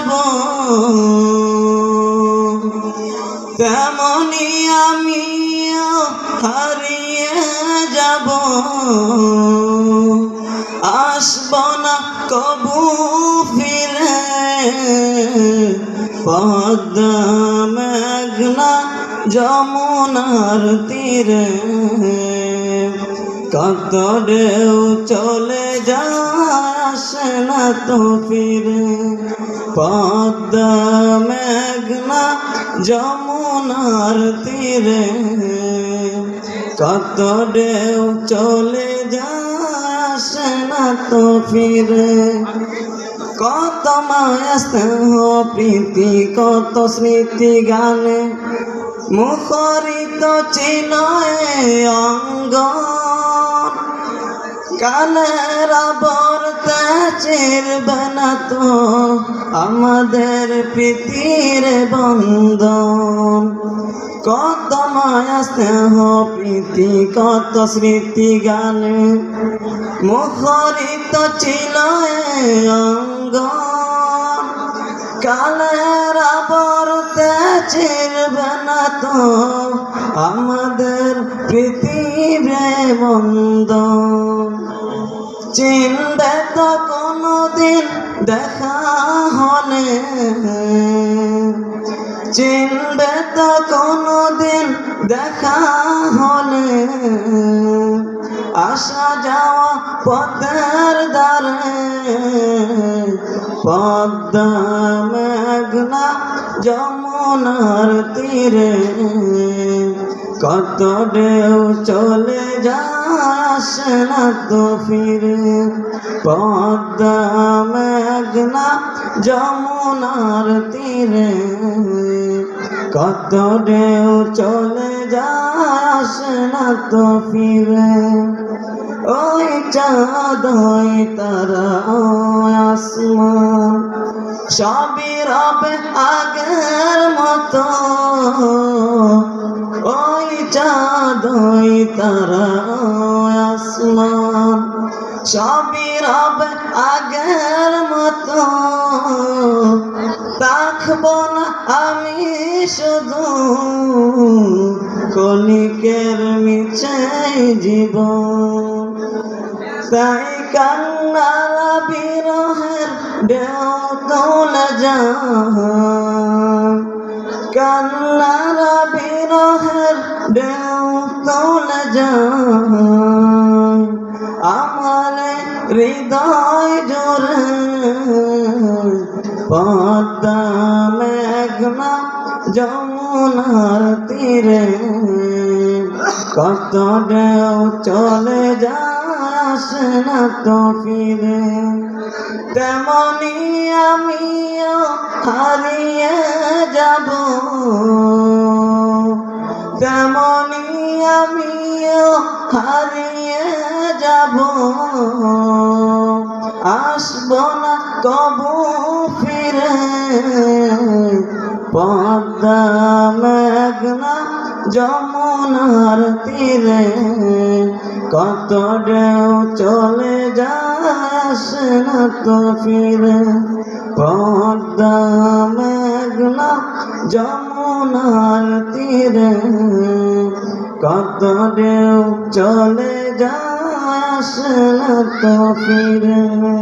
যাব। তেমনি আমিও হারিয়ে যাব। আসব না কবু ফিরে। পদ্মা মেঘনা যমুনার তীরে। কত চলে যায় আসে না তো ফিরে। পদ্মা মেঘনা যমুনার তীরে। কত ঢেউ চলে যায় না তো ফিরে। কত মায়া স্নেহ প্রীতি, কত স্মৃতি গানে। মুখরিত চিনয় অঙ্গ কানের বর্তে চিরবে না তো আমাদের প্রীতির বন্ধন। কত মায়া, স্নেহ, প্রীতি, কত স্মৃতি গানে। মুখরিত ছিল অঙ্গ কালের বর্তে চিরবে না তো আমাদের পৃথিবী বন্ধ চিনবে তো কোনদিন দেখা হলে। চিনবে তো কোনদিন দেখা হলে। আসা যাওয়া পথের দ্বারে, পদ্মা মেঘনা যমুনার তীরে। কত ঢেউ চলে যাস না তো ফিরে পদ্মা মেঘনা যমুনার তীরে। কত ঢেউ চলে যাস না তো ফিরে ওই চাঁদ, ওই তারা আসমান। সবই রবে আগের মতো। ওই চাঁদ, ওই তারা সবই রবে আগের মতো। থাকব না আমি শুধু কলিকের মিছে জীবন। তাই কান্নারা বিরহের ঢেউ তোলা যা কান্নারা বিরহের ঢেউ তোলা যা হৃদয় জোরে, পদ্মা মেঘনা যমুনার তীরে। কত ঢেউ চলে যাস না তো ফিরে। তেমনি আমিও হারিয়ে যাব। আসব না কবু ফিরে। পদ্মা মেঘনা যমুনার তীরে, কত ঢেউ চলে যাস না তো ফিরে। পদ্মা মেঘনা যমুনার তীরে, কত ঢেউ চলে যাস না তো ফিরে